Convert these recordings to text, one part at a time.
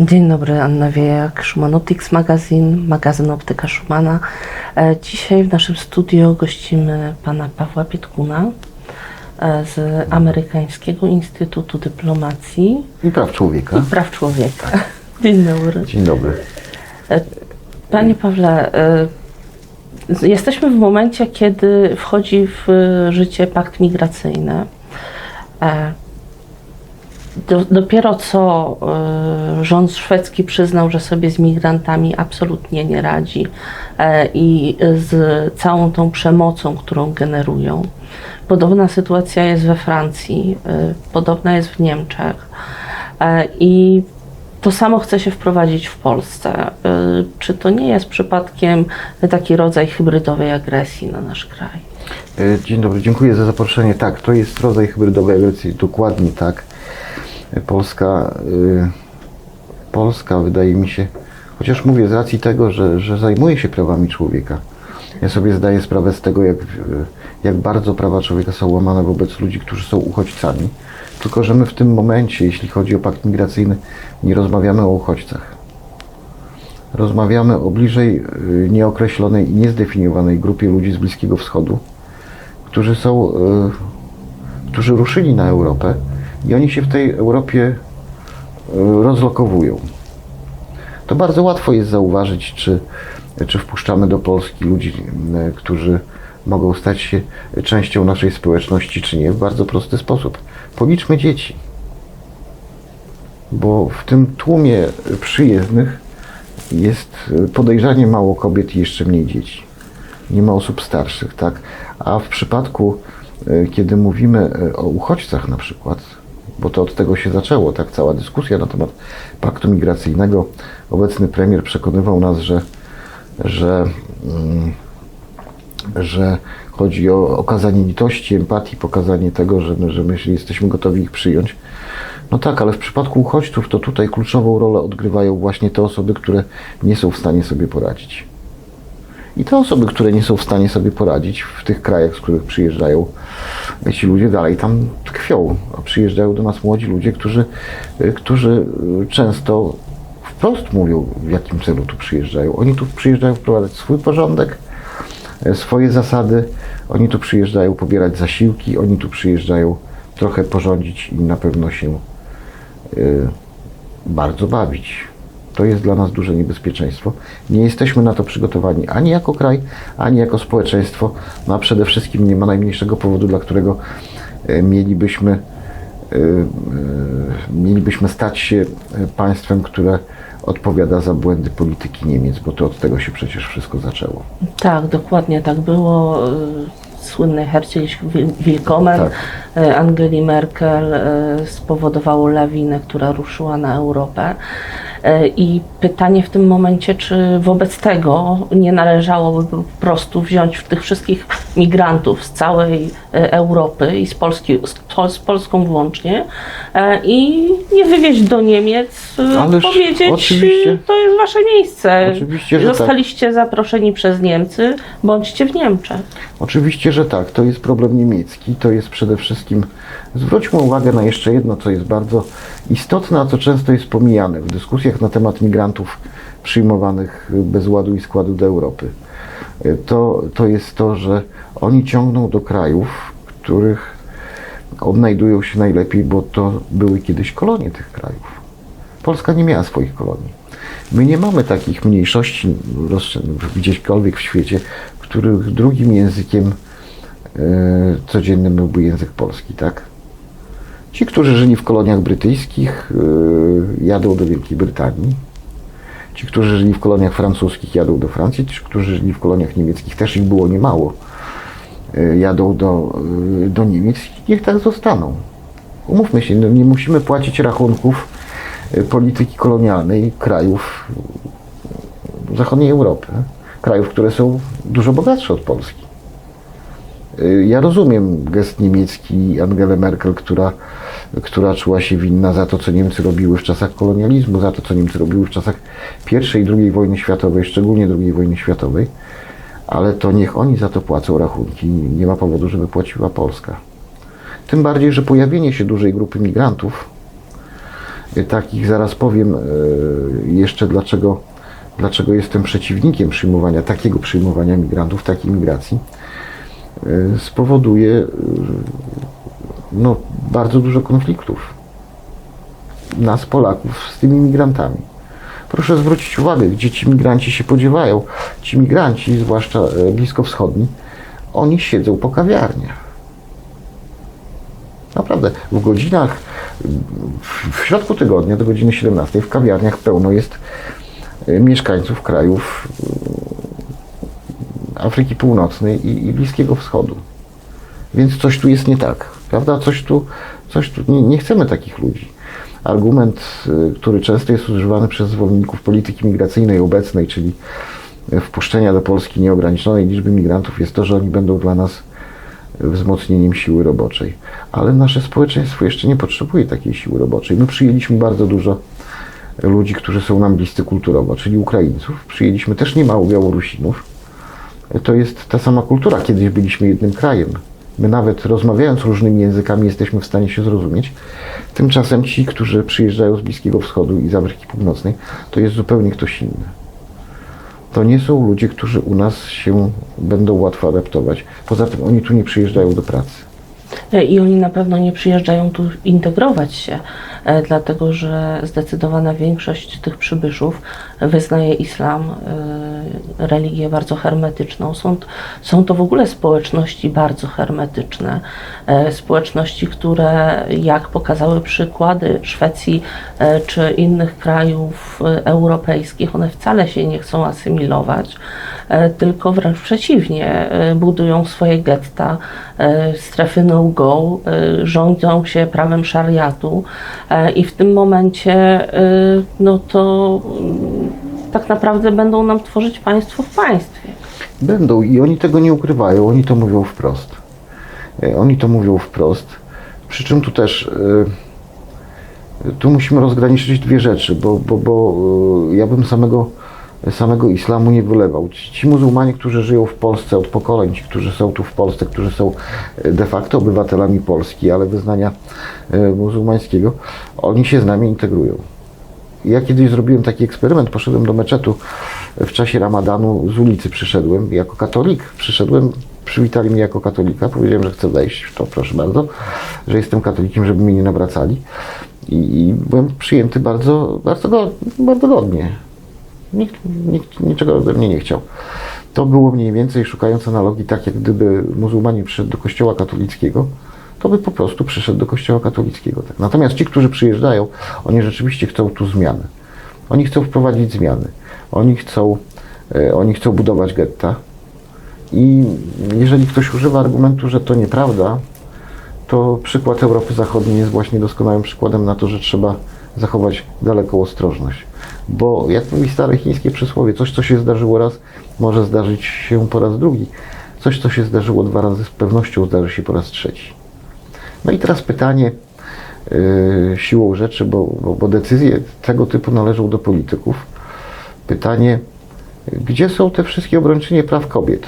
Dzień dobry, Anna Wiejak, Schumanotics Magazine, magazyn Optyka Schumana. E, Dzisiaj w naszym studio gościmy pana Pawła Pietkuna e, z Amerykańskiego Instytutu Dyplomacji I praw człowieka. i Praw Człowieka. Dzień dobry. Dzień dobry. Panie Pawle, e, jesteśmy w momencie, kiedy wchodzi w życie pakt migracyjny. Do, dopiero co e, rząd szwedzki przyznał, że sobie z migrantami absolutnie nie radzi e, i z całą tą przemocą, którą generują. Podobna sytuacja jest we Francji, e, podobna jest w Niemczech. E, I to samo chce się wprowadzić w Polsce. Y, Czy to nie jest przypadkiem taki rodzaj hybrydowej agresji na nasz kraj? Dzień dobry, dziękuję za zaproszenie. Tak, to jest rodzaj hybrydowej agresji, dokładnie tak. Polska, e, Polska wydaje mi się, chociaż mówię z racji tego, że, że zajmuje się prawami człowieka. Ja sobie zdaję sprawę z tego, jak, e, jak bardzo prawa człowieka są łamane wobec ludzi, którzy są uchodźcami. Tylko, że my w tym momencie, jeśli chodzi o pakt migracyjny, nie rozmawiamy o uchodźcach. Rozmawiamy o bliżej y, nieokreślonej i niezdefiniowanej grupie ludzi z Bliskiego Wschodu, którzy są, y, którzy ruszyli na Europę i oni się w tej Europie y, rozlokowują. To bardzo łatwo jest zauważyć, czy, czy wpuszczamy do Polski ludzi, y, którzy mogą stać się częścią naszej społeczności, czy nie, w bardzo prosty sposób. Policzmy dzieci, bo w tym tłumie przyjezdnych jest y, podejrzanie mało kobiet i jeszcze mniej dzieci. Nie ma osób starszych, tak? A w przypadku, kiedy mówimy o uchodźcach na przykład, bo to od tego się zaczęło, tak? Cała dyskusja na temat paktu migracyjnego. Obecny premier przekonywał nas, że, że, mm, że chodzi o okazanie litości, empatii, pokazanie tego, że, my- że my jesteśmy gotowi ich przyjąć. No tak, ale w przypadku uchodźców to tutaj kluczową rolę odgrywają właśnie te osoby, które nie są w stanie sobie poradzić. I te osoby, które nie są w stanie sobie poradzić w tych krajach, z których przyjeżdżają, ci ludzie dalej tam tkwią. A przyjeżdżają do nas młodzi ludzie, którzy, y, którzy y, często wprost mówią, w jakim celu tu przyjeżdżają. Oni tu przyjeżdżają wprowadzać swój porządek, e, swoje zasady. Oni tu przyjeżdżają pobierać zasiłki, oni tu przyjeżdżają trochę porządzić i na pewno się y, bardzo bawić. To jest dla nas duże niebezpieczeństwo. Nie jesteśmy na to przygotowani ani jako kraj, ani jako społeczeństwo, no a przede wszystkim nie ma najmniejszego powodu, dla którego e, mielibyśmy, e, e, mielibyśmy stać się państwem, które odpowiada za błędy polityki Niemiec, bo to od tego się przecież wszystko zaczęło. Tak, dokładnie tak było. Słynny Herzlich Willkommen Tak. Angeli Merkel spowodowało lawinę, która ruszyła na Europę. Y, I pytanie w tym momencie, czy wobec tego nie należałoby po prostu wziąć tych wszystkich migrantów z całej y, Europy i z, Polski, z, Pol- z Polską włącznie y, i nie wywieźć do Niemiec, Ależ powiedzieć, oczywiście. to jest wasze miejsce. Oczywiście, że tak. Zostaliście zaproszeni przez Niemcy, bądźcie w Niemczech. Oczywiście, że tak. To jest problem niemiecki. To jest przede wszystkim. Zwróćmy uwagę na jeszcze jedno, co jest bardzo istotne, a co często jest pomijane w dyskusjach na temat migrantów przyjmowanych bez ładu i składu do Europy. To, to jest to, że oni ciągną do krajów, których odnajdują się najlepiej, bo to były kiedyś kolonie tych krajów. Polska nie miała swoich kolonii. My nie mamy takich mniejszości gdzieśkolwiek w świecie, których drugim językiem e, codziennym byłby język polski, tak? Ci, którzy żyli w koloniach brytyjskich, e, jadą do Wielkiej Brytanii. Ci, którzy żyli w koloniach francuskich, jadą do Francji. Ci, którzy żyli w koloniach niemieckich, też ich było niemało, e, jadą do, e, do Niemiec niech tak zostaną. Umówmy się, no nie musimy płacić rachunków polityki kolonialnej krajów zachodniej Europy, krajów, które są dużo bogatsze od Polski. Y, Ja rozumiem gest niemiecki Angele Merkel, która, która czuła się winna za to, co Niemcy robiły w czasach kolonializmu, za to, co Niemcy robiły w czasach I i II wojny światowej, szczególnie II wojny światowej, ale to niech oni za to płacą rachunki. Nie ma powodu, żeby płaciła Polska. Tym bardziej, że pojawienie się dużej grupy migrantów y, takich. Zaraz powiem y, jeszcze dlaczego, dlaczego jestem przeciwnikiem przyjmowania, takiego przyjmowania migrantów, takiej migracji. Y, Spowoduje no, bardzo dużo konfliktów nas, Polaków, z tymi migrantami. Proszę zwrócić uwagę, gdzie ci migranci się podziewają. Ci migranci, zwłaszcza e, bliskowschodni, oni siedzą po kawiarniach. Naprawdę, w godzinach, w- środku tygodnia do godziny 17 w kawiarniach pełno jest e, mieszkańców krajów e, Afryki Północnej i, i Bliskiego Wschodu. Więc coś tu jest nie tak, prawda? Coś tu, coś tu nie, nie chcemy takich ludzi. Argument, y, który często jest używany przez zwolenników polityki migracyjnej obecnej, czyli y, wpuszczenia do Polski nieograniczonej liczby migrantów, jest to, że oni będą dla nas wzmocnieniem siły roboczej. Ale nasze społeczeństwo jeszcze nie potrzebuje takiej siły roboczej. My przyjęliśmy bardzo dużo ludzi, którzy są nam bliscy kulturowo, czyli Ukraińców. Przyjęliśmy też niemało Białorusinów. To jest ta sama kultura. Kiedyś byliśmy jednym krajem. My nawet rozmawiając różnymi językami jesteśmy w stanie się zrozumieć. Tymczasem ci, którzy przyjeżdżają z Bliskiego Wschodu i z Afryki Północnej, to jest zupełnie ktoś inny. To nie są ludzie, którzy u nas się będą łatwo adaptować. Poza tym oni tu nie przyjeżdżają do pracy. E, I oni na pewno nie przyjeżdżają tu integrować się, e, dlatego że zdecydowana większość tych przybyszów wyznaje islam, e, religię bardzo hermetyczną. Są, są to w ogóle społeczności bardzo hermetyczne, społeczności, które, jak pokazały przykłady Szwecji czy innych krajów europejskich, one wcale się nie chcą asymilować, tylko wręcz przeciwnie, budują swoje getta, strefy no-go, e, rządzą się prawem szariatu e, i w tym momencie e, no to mm, tak naprawdę będą nam tworzyć państwo w państwie. Będą i oni tego nie ukrywają, oni to mówią wprost. Oni to mówią wprost. Przy czym tu też tu musimy rozgraniczyć dwie rzeczy, bo, bo, bo ja bym samego, samego islamu nie wylewał. Ci, muzułmanie, którzy żyją w Polsce od pokoleń, ci, którzy są tu w Polsce, którzy są e, de facto obywatelami Polski, ale wyznania e, muzułmańskiego, oni się z nami integrują. Ja kiedyś zrobiłem taki eksperyment, poszedłem do meczetu w czasie ramadanu, z ulicy przyszedłem jako katolik, przyszedłem, przywitali mnie jako katolika, powiedziałem, że chcę wejść, to proszę bardzo, że jestem katolikiem, żeby mnie nie nawracali i, byłem przyjęty bardzo, bardzo, bardzo godnie. Nikt, nikt niczego ode mnie nie chciał. To było mniej więcej, szukając analogii, tak jak gdyby muzułmanin przyszedł do kościoła katolickiego, to by po prostu przyszedł do kościoła katolickiego. Tak. Natomiast ci, którzy przyjeżdżają, oni rzeczywiście chcą tu zmiany. Oni chcą wprowadzić zmiany. Oni chcą, e, oni chcą budować getta. I jeżeli ktoś używa argumentu, że to nieprawda, to przykład Europy Zachodniej jest właśnie doskonałym przykładem na to, że trzeba zachować daleką ostrożność. Bo jak mówi stare chińskie przysłowie, coś co się zdarzyło raz, może zdarzyć się po raz drugi. Coś co się zdarzyło dwa razy, z pewnością zdarzy się po raz trzeci. No i teraz pytanie yy, siłą rzeczy, bo, bo, bo decyzje tego typu należą do polityków. Pytanie, gdzie są te wszystkie obrończynie praw kobiet?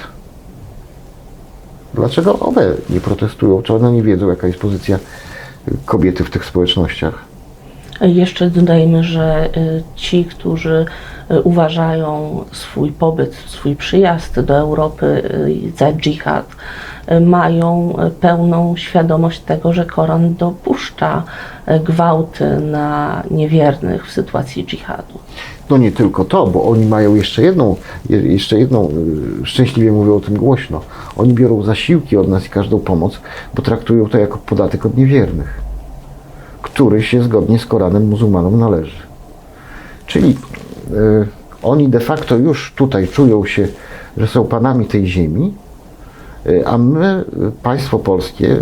Dlaczego one nie protestują? Czy one nie wiedzą, jaka jest pozycja kobiety w tych społecznościach? Jeszcze dodajmy, że y, ci, którzy y, uważają swój pobyt, swój przyjazd do Europy y, za dżihad, mają pełną świadomość tego, że Koran dopuszcza gwałty na niewiernych w sytuacji dżihadu. No nie tylko to, bo oni mają jeszcze jedną, je- jeszcze jedną, szczęśliwie mówią o tym głośno. Oni biorą zasiłki od nas i każdą pomoc, bo traktują to jako podatek od niewiernych, który się zgodnie z Koranem muzułmanom należy. Czyli y, oni de facto już tutaj czują się, że są panami tej ziemi, y, a my, państwo polskie,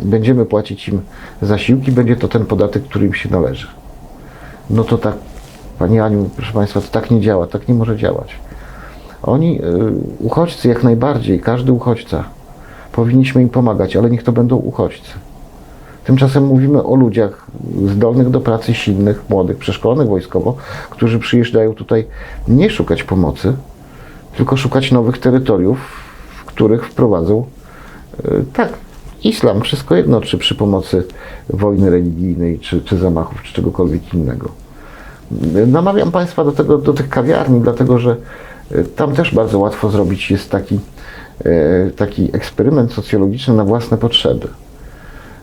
będziemy płacić im zasiłki, będzie to ten podatek, który im się należy. No to tak, Pani Aniu, proszę Państwa, to tak nie działa, tak nie może działać. Oni, y, uchodźcy jak najbardziej, każdy uchodźca, powinniśmy im pomagać, ale niech to będą uchodźcy. Tymczasem mówimy o ludziach zdolnych do pracy, silnych, młodych, przeszkolonych wojskowo, którzy przyjeżdżają tutaj nie szukać pomocy, tylko szukać nowych terytoriów, w których wprowadzą, y, tak, islam, wszystko jedno, czy przy pomocy wojny religijnej, czy, czy zamachów, czy czegokolwiek innego. Namawiam Państwa do, tego, do tych kawiarni, dlatego że e, tam też bardzo łatwo zrobić jest taki, e, taki eksperyment socjologiczny na własne potrzeby.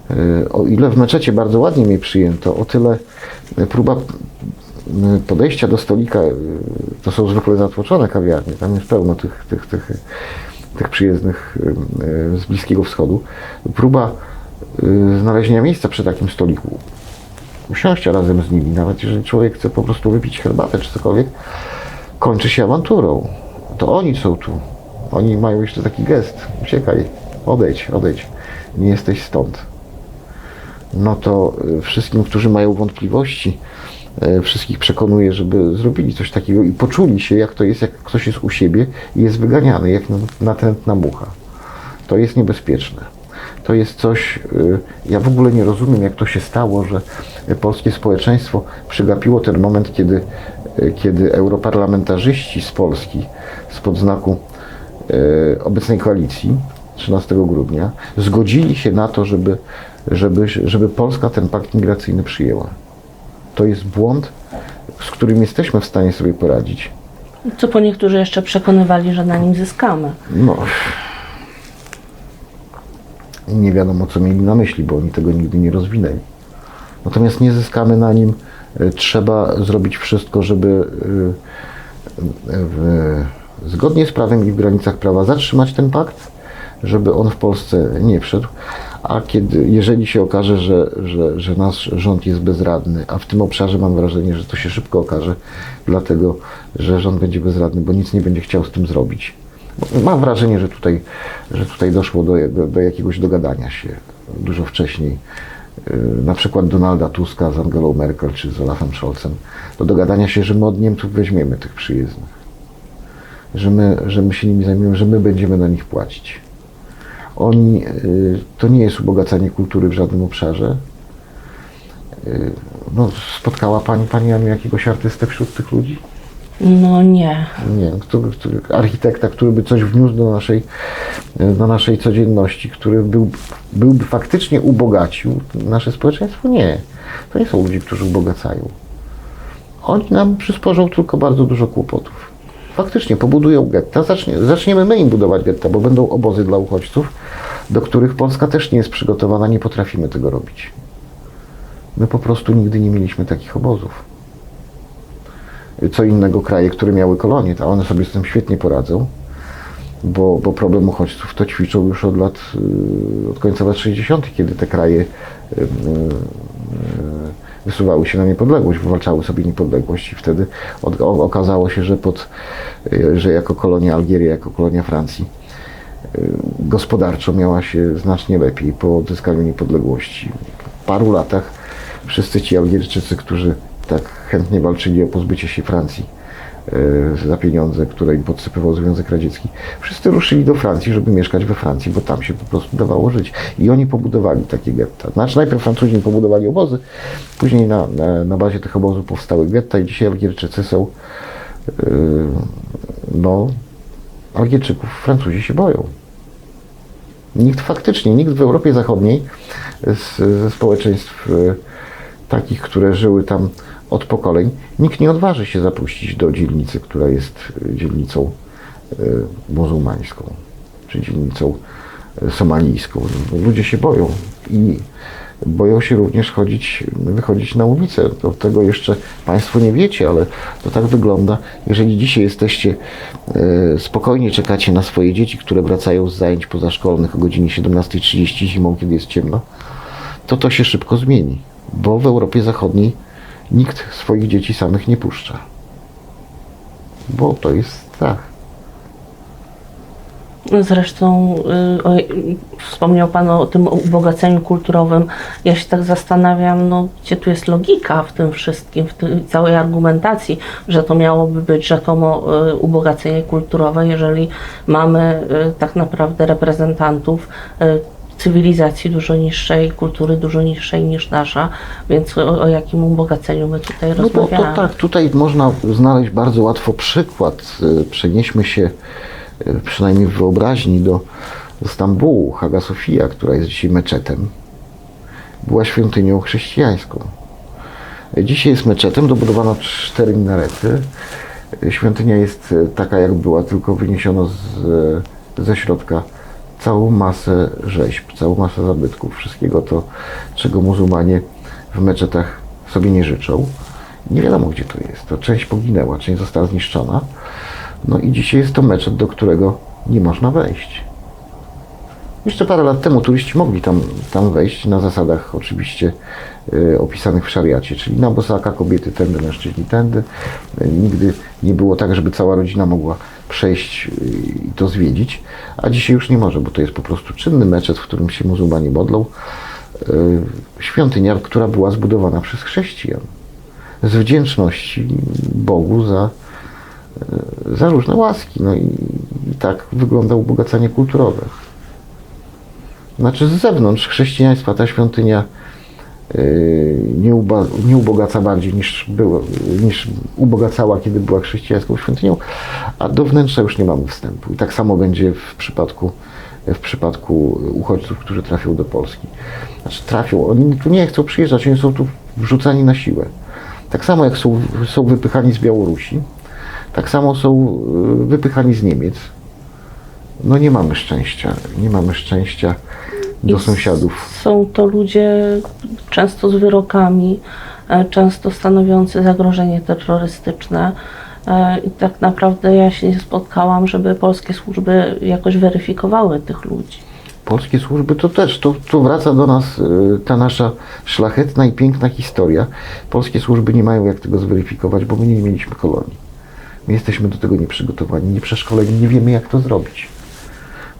E, O ile w meczecie bardzo ładnie mnie przyjęto, o tyle e, próba podejścia do stolika, e, to są zwykle zatłoczone kawiarnie, tam jest pełno tych, tych, tych, tych przyjezdnych z Bliskiego Wschodu. Próba znalezienia miejsca przy takim stoliku, usiąść razem z nimi, nawet jeżeli człowiek chce po prostu wypić herbatę czy cokolwiek, kończy się awanturą. To oni są tu. Oni mają jeszcze taki gest. Uciekaj, odejdź, odejdź. Nie jesteś stąd. No to y, wszystkim, którzy mają wątpliwości, y, wszystkich przekonuję, żeby zrobili coś takiego i poczuli się, jak to jest, jak ktoś jest u siebie i jest wyganiany, jak natrętna mucha. To jest niebezpieczne. To jest coś, y, ja w ogóle nie rozumiem, jak to się stało, że polskie społeczeństwo przegapiło ten moment, kiedy, kiedy europarlamentarzyści z Polski spod znaku obecnej koalicji 13 grudnia zgodzili się na to, żeby, żeby, żeby Polska ten pakt migracyjny przyjęła. To jest błąd, z którym jesteśmy w stanie sobie poradzić. Co po niektórzy jeszcze przekonywali, że na nim zyskamy. No. Nie wiadomo, co mieli na myśli, bo oni tego nigdy nie rozwinęli. Natomiast nie zyskamy na nim. E, Trzeba zrobić wszystko, żeby e, w, zgodnie z prawem i w granicach prawa zatrzymać ten pakt, żeby on w Polsce nie wszedł. A kiedy, jeżeli się okaże, że, że, że nasz rząd jest bezradny, a w tym obszarze mam wrażenie, że to się szybko okaże, dlatego że rząd będzie bezradny, bo nic nie będzie chciał z tym zrobić. Mam wrażenie, że tutaj, że tutaj doszło do, do, do jakiegoś dogadania się dużo wcześniej. Yy, Na przykład Donalda Tuska z Angelą Merkel czy z Olafem Scholzem. Do dogadania się, że my od Niemców weźmiemy tych przyjezdnych. Że my, że my się nimi zajmiemy, że my będziemy na nich płacić. Oni, yy, to nie jest ubogacanie kultury w żadnym obszarze. Yy, No, spotkała Pani, Pani jakiegoś artystę wśród tych ludzi? No nie. nie który, który, architekta, który by coś wniósł do naszej, do naszej codzienności, który był, byłby faktycznie ubogacił nasze społeczeństwo? Nie. To nie są ludzie, którzy ubogacają. Oni nam przysporzą tylko bardzo dużo kłopotów. Faktycznie pobudują getta, zacznie, zaczniemy my im budować getta, bo będą obozy dla uchodźców, do których Polska też nie jest przygotowana, nie potrafimy tego robić. My po prostu nigdy nie mieliśmy takich obozów co innego kraje, które miały kolonie, a one sobie z tym świetnie poradzą, bo, bo problem uchodźców to ćwiczą już od lat, y, od końca lat 60., kiedy te kraje y, y, wysuwały się na niepodległość, wywalczały sobie niepodległość i wtedy od, o, okazało się, że, pod, y, że jako kolonia Algierii, jako kolonia Francji y, gospodarczo miała się znacznie lepiej po odzyskaniu niepodległości. W paru latach wszyscy ci Algierczycy, którzy tak chętnie walczyli o pozbycie się Francji e, za pieniądze, które im podsypywał Związek Radziecki. Wszyscy ruszyli do Francji, żeby mieszkać we Francji, bo tam się po prostu dawało żyć. I oni pobudowali takie getta. Znaczy najpierw Francuzi pobudowali obozy, później na, na, na bazie tych obozów powstały getta i dzisiaj Algierczycy są e, no Algierczyków Francuzi się boją. Nikt faktycznie, nikt w Europie Zachodniej z, ze społeczeństw e, takich, które żyły tam od pokoleń, nikt nie odważy się zapuścić do dzielnicy, która jest e, dzielnicą e, muzułmańską, czy dzielnicą e, somalijską. Ludzie się boją i boją się również chodzić, wychodzić na ulicę. Do tego jeszcze Państwo nie wiecie, ale to tak wygląda. Jeżeli dzisiaj jesteście spokojnie czekacie na swoje dzieci, które wracają z zajęć pozaszkolnych o godzinie 17.30 zimą, kiedy jest ciemno, to to się szybko zmieni, bo w Europie Zachodniej nikt swoich dzieci samych nie puszcza. Bo to jest strach. Zresztą y, wspomniał Pan o tym ubogaceniu kulturowym. Ja się tak zastanawiam, no, gdzie tu jest logika w tym wszystkim, w tej całej argumentacji, że to miałoby być rzekomo y, ubogacenie kulturowe, jeżeli mamy y, tak naprawdę reprezentantów y, cywilizacji dużo niższej, kultury dużo niższej niż nasza, więc o, o jakim ubogaceniu my tutaj No rozmawiamy? to tak, tutaj można znaleźć bardzo łatwo przykład. Y, Przenieśmy się y, przynajmniej w wyobraźni do, Stambułu, Hagia Sofia, która jest dzisiaj meczetem, była świątynią chrześcijańską. Dzisiaj jest meczetem, dobudowano cztery minarety. Świątynia jest e, taka, jak była, tylko wyniesiono z, ze środka całą masę rzeźb, całą masę zabytków, wszystkiego to, czego muzułmanie w meczetach sobie nie życzą. Nie wiadomo, gdzie to jest. To część poginęła, część została zniszczona. No i dzisiaj jest to meczet, do którego nie można wejść. Jeszcze parę lat temu turyści mogli tam, tam wejść na zasadach oczywiście y, opisanych w szariacie, czyli na bosaka kobiety tędy, mężczyźni tędy. Y, nigdy nie było tak, żeby cała rodzina mogła przejść y, i to zwiedzić, a dzisiaj już nie może, bo to jest po prostu czynny meczet, w którym się muzułmanie modlą. Świątynia, która była zbudowana przez chrześcijan z wdzięczności Bogu za, za różne łaski. No i tak wygląda ubogacanie kulturowe. Znaczy z zewnątrz chrześcijaństwa ta świątynia yy, nie, uba, nie ubogaca bardziej niż, było, niż ubogacała, kiedy była chrześcijańską świątynią, a do wnętrza już nie mamy wstępu. I tak samo będzie w przypadku, w przypadku uchodźców, którzy trafią do Polski. Znaczy trafią, oni tu nie chcą przyjeżdżać, oni są tu wrzucani na siłę. Tak samo jak są, są wypychani z Białorusi, tak samo są yy, wypychani z Niemiec. No nie mamy szczęścia, nie mamy szczęścia do I sąsiadów. Są to ludzie często z wyrokami, e, często stanowiący zagrożenie terrorystyczne. E, I tak naprawdę ja się nie spotkałam, żeby polskie służby jakoś weryfikowały tych ludzi. Polskie służby to też, to, to wraca do nas y, ta nasza szlachetna i piękna historia. Polskie służby nie mają jak tego zweryfikować, bo my nie mieliśmy kolonii. My jesteśmy do tego nieprzygotowani, nieprzeszkoleni, nie wiemy jak to zrobić.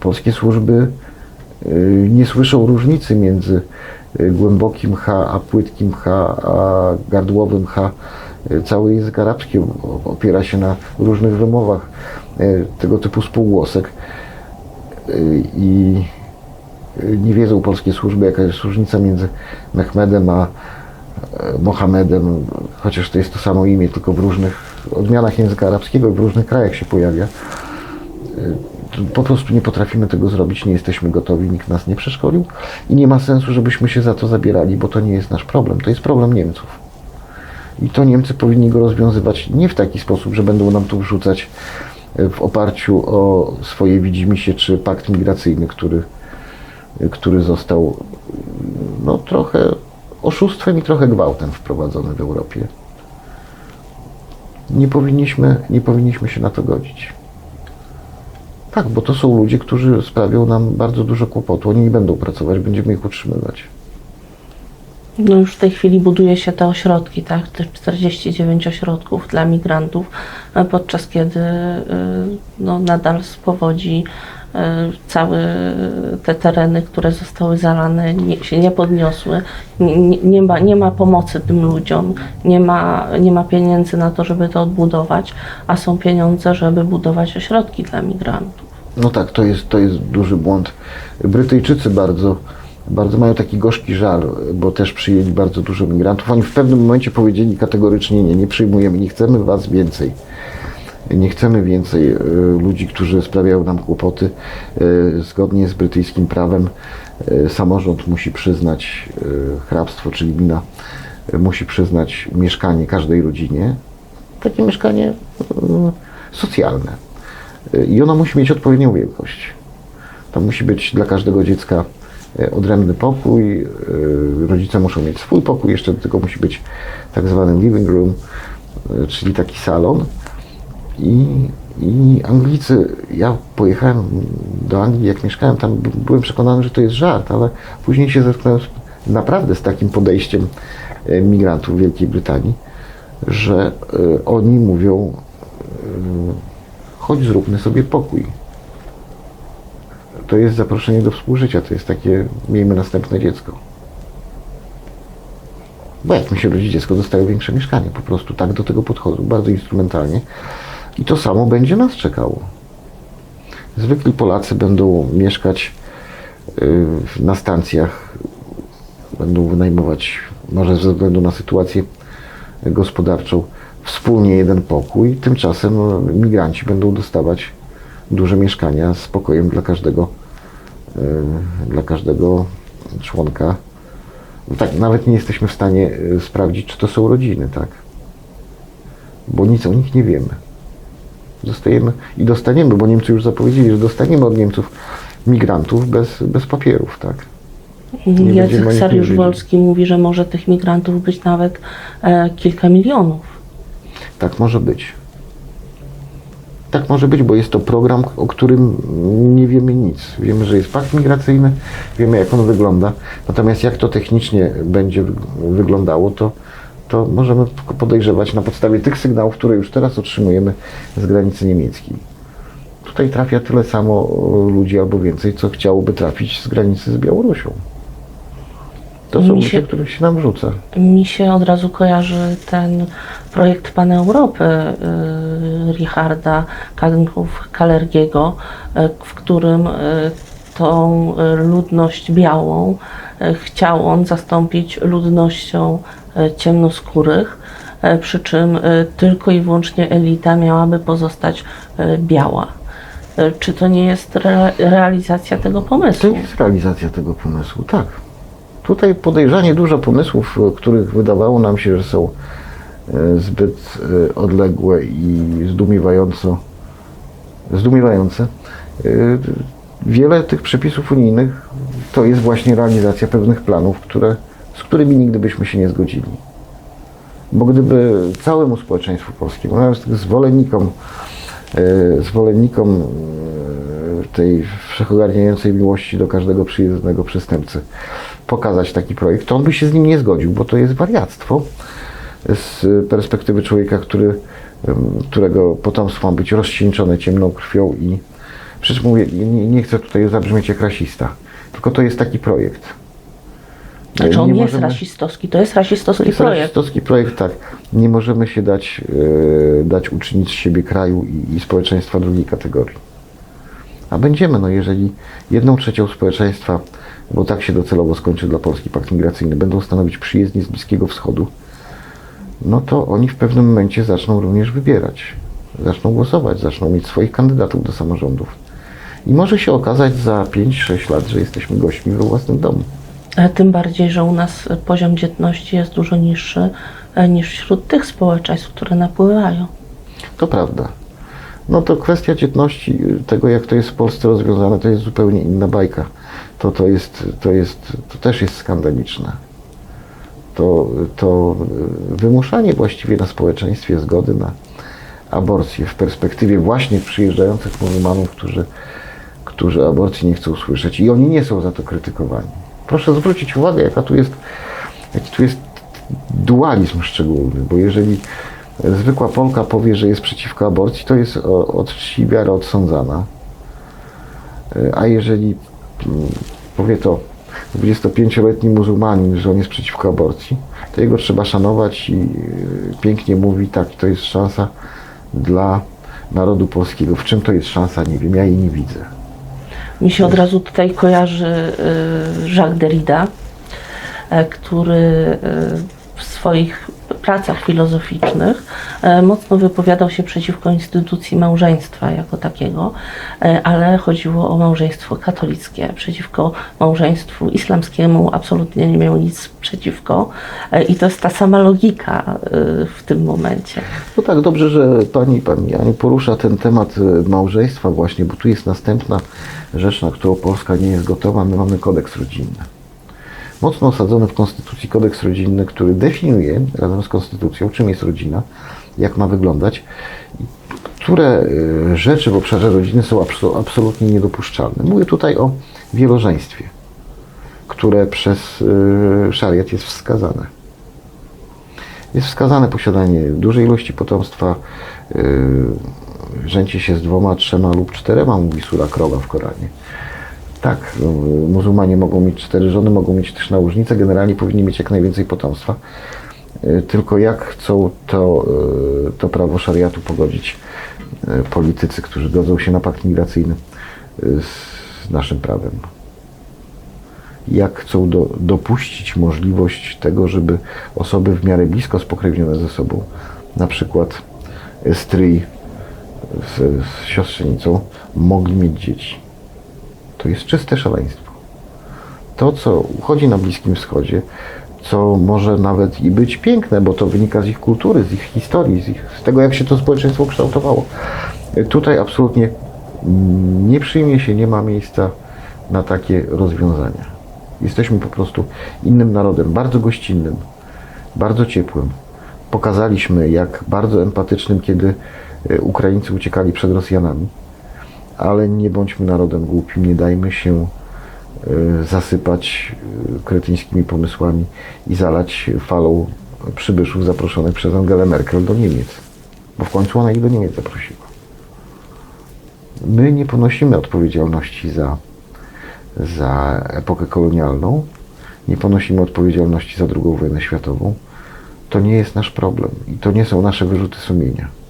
Polskie służby y, nie słyszą różnicy między y, głębokim H, a płytkim H, a gardłowym H. Y, Cały język arabski opiera się na różnych wymowach tego typu spółgłosek i nie wiedzą polskie służby, jaka jest różnica między Mehmedem a e, Mohamedem, chociaż to jest to samo imię, tylko w różnych odmianach języka arabskiego w różnych krajach się pojawia. Po prostu nie potrafimy tego zrobić, nie jesteśmy gotowi, nikt nas nie przeszkolił i nie ma sensu, żebyśmy się za to zabierali, bo to nie jest nasz problem, to jest problem Niemców. I to Niemcy powinni go rozwiązywać nie w taki sposób, że będą nam tu wrzucać e, w oparciu o swoje widzimisię czy pakt migracyjny, który, e, który został no, trochę oszustwem i trochę gwałtem wprowadzony w Europie. Nie powinniśmy, nie powinniśmy się na to godzić. Tak, bo to są ludzie, którzy sprawią nam bardzo dużo kłopotu. Oni nie będą pracować, będziemy ich utrzymywać. No już w tej chwili buduje się te ośrodki, tak? Te 49 ośrodków dla migrantów, e, podczas kiedy e, no, nadal z powodzi całe te tereny, które zostały zalane, nie, się nie podniosły. Nie, nie, nie, ma, nie ma pomocy tym ludziom, nie ma, nie ma pieniędzy na to, żeby to odbudować, a są pieniądze, żeby budować ośrodki dla migrantów. No tak, to jest, to jest duży błąd. Brytyjczycy bardzo, bardzo mają taki gorzki żal, bo też przyjęli bardzo dużo migrantów. Oni w pewnym momencie powiedzieli kategorycznie nie, nie przyjmujemy, nie chcemy was więcej. Nie chcemy więcej e, ludzi, którzy sprawiają nam kłopoty. E, Zgodnie z brytyjskim prawem e, samorząd musi przyznać hrabstwo, czyli gmina musi przyznać mieszkanie każdej rodzinie. Takie mieszkanie socjalne. I ono musi mieć odpowiednią wielkość. Tam musi być dla każdego dziecka odrębny pokój. Rodzice muszą mieć swój pokój, jeszcze do tego musi być tak zwany living room, czyli taki salon. I, I Anglicy, ja pojechałem do Anglii, jak mieszkałem tam, by- byłem przekonany, że to jest żart, ale później się zetknąłem z, naprawdę z takim podejściem e, migrantów Wielkiej Brytanii, że e, oni mówią, e, chodź zróbmy sobie pokój. To jest zaproszenie do współżycia, to jest takie, miejmy następne dziecko. Bo jak mi się rodzi dziecko, dostają większe mieszkanie. Po prostu tak do tego podchodzą, bardzo instrumentalnie. I to samo będzie nas czekało. Zwykli Polacy będą mieszkać y, na stacjach, będą wynajmować, może ze względu na sytuację gospodarczą, wspólnie jeden pokój. Tymczasem no, migranci będą dostawać duże mieszkania z pokojem dla każdego y, dla każdego członka. Tak, nawet nie jesteśmy w stanie y, sprawdzić, czy to są rodziny, tak? Bo nic o nich nie wiemy. Dostajemy i dostaniemy, bo Niemcy już zapowiedzieli, że dostaniemy od Niemców migrantów bez, bez papierów, tak? Nie Jacek Sariusz. Wolski mówi, że może tych migrantów być nawet e, kilka milionów. Tak może być. Tak może być, bo jest to program, o którym nie wiemy nic. Wiemy, że jest pakt migracyjny, wiemy jak on wygląda, natomiast jak to technicznie będzie wy- wyglądało, to, to możemy podejrzewać na podstawie tych sygnałów, które już teraz otrzymujemy z granicy niemieckiej. Tutaj trafia tyle samo o, ludzi albo więcej, co chciałoby trafić z granicy z Białorusią. To są ludzie, których się nam rzuca. Mi się od razu kojarzy ten projekt Pana Europy y, Richarda Kadenków-Kalergiego, y, w którym y, tą ludność białą chciał on zastąpić ludnością ciemnoskórych, y, przy czym y, tylko i wyłącznie elita miałaby pozostać biała. Czy to nie jest re- realizacja tego To pomysłu? jest realizacja tego pomysłu, tak. Tutaj podejrzanie dużo pomysłów, e, których wydawało nam się, że są e, zbyt e, odległe i zdumiewająco, zdumiewające. E, Wiele tych przepisów unijnych to jest właśnie realizacja pewnych planów, które, z którymi nigdy byśmy się nie zgodzili. Bo gdyby całemu społeczeństwu polskiemu, nawet zwolennikom, e, zwolennikom e, tej wszechogarniającej miłości do każdego przyjezdnego przestępcy pokazać taki projekt, to on by się z nim nie zgodził, bo to jest wariactwo z perspektywy człowieka, który, którego potomstwo ma być rozcieńczone ciemną krwią i przecież mówię, nie, nie chcę tutaj zabrzmieć jak rasista, tylko to jest taki projekt. Znaczy on Nie jest możemy- rasistowski, to jest to rasistowski jest projekt. rasistowski projekt, tak. Nie możemy się dać, e, dać uczynić z siebie kraju i, i społeczeństwa drugiej kategorii. A będziemy, no jeżeli jedną trzecią społeczeństwa, bo tak się docelowo skończy dla Polski pakt migracyjny, będą stanowić przyjezdni z Bliskiego Wschodu, no to oni w pewnym momencie zaczną również wybierać. Zaczną głosować, zaczną mieć swoich kandydatów do samorządów. I może się okazać za 5-6 lat, że jesteśmy gośćmi we własnym domu. E, Tym bardziej, że u nas poziom dzietności jest dużo niższy e, niż wśród tych społeczeństw, które napływają. To prawda. No to kwestia dzietności, y, tego jak to jest w Polsce rozwiązane, to jest zupełnie inna bajka. To, to, jest, to, jest, to też jest skandaliczne. To, to y, wymuszanie właściwie na społeczeństwie zgody na aborcję w perspektywie właśnie przyjeżdżających muzułmanów, którzy, którzy aborcji nie chcą słyszeć i oni nie są za to krytykowani. Proszę zwrócić uwagę, jaka tu jest, jaki tu jest dualizm szczególny, bo jeżeli zwykła Polka powie, że jest przeciwko aborcji, to jest od czci wiara odsądzana. E, A jeżeli mm, powie to 25-letni muzułmanin, że on jest przeciwko aborcji, to jego trzeba szanować i e, pięknie mówi, tak, to jest szansa dla narodu polskiego. W czym to jest szansa, nie wiem, ja jej nie widzę. Mi się od razu tutaj kojarzy y, Jacques Derrida, e, który y, w swoich pracach filozoficznych e, mocno wypowiadał się przeciwko instytucji małżeństwa jako takiego, e, ale chodziło o małżeństwo katolickie. Przeciwko małżeństwu islamskiemu absolutnie nie miał nic przeciwko e, i to jest ta sama logika w tym momencie. No tak, dobrze, że pani, pani Aniu porusza ten temat małżeństwa właśnie, bo tu jest następna rzecz, na którą Polska nie jest gotowa. My mamy kodeks rodzinny. Mocno osadzony w Konstytucji kodeks rodzinny, który definiuje razem z Konstytucją, czym jest rodzina, jak ma wyglądać, które e, rzeczy w obszarze rodziny są abso- absolutnie niedopuszczalne. Mówię tutaj o wielożeństwie, które przez e, szariat jest wskazane. Jest wskazane posiadanie dużej ilości potomstwa, yy, rzęcie się z dwoma, trzema lub czterema, mówi sura krowa w Koranie. Tak, yy, muzułmanie mogą mieć cztery żony, mogą mieć też nałożnice, generalnie powinni mieć jak najwięcej potomstwa. Yy, Tylko jak chcą to, yy, to prawo szariatu pogodzić yy, politycy, którzy godzą się na pakt migracyjny z naszym prawem? jak chcą do, dopuścić możliwość tego, żeby osoby w miarę blisko spokrewnione ze sobą, na przykład stryj z, z siostrzenicą, mogli mieć dzieci. To jest czyste szaleństwo. To, co uchodzi na Bliskim Wschodzie, co może nawet i być piękne, bo to wynika z ich kultury, z ich historii, z, ich, z tego, jak się to społeczeństwo kształtowało. Tutaj absolutnie nie przyjmie się, nie ma miejsca na takie rozwiązania. Jesteśmy po prostu innym narodem, bardzo gościnnym, bardzo ciepłym. Pokazaliśmy, jak bardzo empatycznym, kiedy e, Ukraińcy uciekali przed Rosjanami. Ale nie bądźmy narodem głupim, nie dajmy się e, zasypać e, kretyńskimi pomysłami i zalać falą przybyszów zaproszonych przez Angelę Merkel do Niemiec. Bo w końcu ona ich do Niemiec zaprosiła. My nie ponosimy odpowiedzialności za, za epokę kolonialną, nie ponosimy odpowiedzialności za II wojnę światową. To nie jest nasz problem i to nie są nasze wyrzuty sumienia.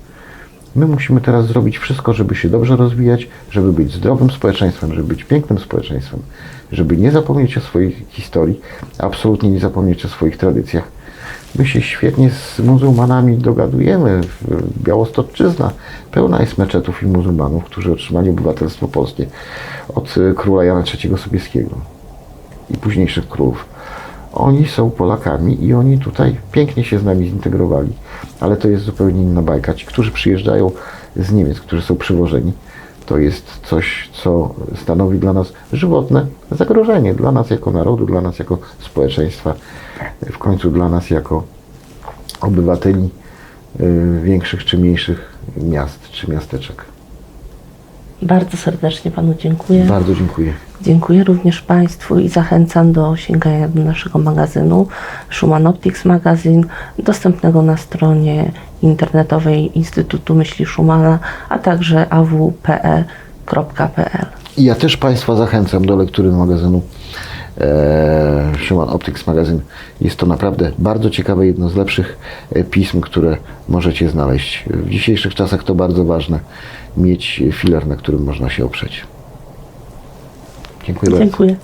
My musimy teraz zrobić wszystko, żeby się dobrze rozwijać, żeby być zdrowym społeczeństwem, żeby być pięknym społeczeństwem, żeby nie zapomnieć o swojej historii, absolutnie nie zapomnieć o swoich tradycjach. My się świetnie z muzułmanami dogadujemy. Białostoczyzna pełna jest meczetów i muzułmanów, którzy otrzymali obywatelstwo polskie od króla Jana III Sobieskiego i późniejszych królów. Oni są Polakami i oni tutaj pięknie się z nami zintegrowali, ale to jest zupełnie inna bajka. Ci, którzy przyjeżdżają z Niemiec, którzy są przywożeni, to jest coś, co stanowi dla nas żywotne zagrożenie, dla nas jako narodu, dla nas jako społeczeństwa, w końcu dla nas jako obywateli y, większych czy mniejszych miast czy miasteczek. Bardzo serdecznie Panu dziękuję. Bardzo dziękuję. Dziękuję również Państwu i zachęcam do sięgania do naszego magazynu Schumann Optics Magazine, dostępnego na stronie internetowej Instytutu Myśli Schumana, a także awpe.pl. I ja też Państwa zachęcam do lektury magazynu e, Schumann Optics Magazine. Jest to naprawdę bardzo ciekawe, jedno z lepszych e, pism, które możecie znaleźć. W dzisiejszych czasach to bardzo ważne, mieć filar, na którym można się oprzeć. Dziękuję bardzo. Dziękuję.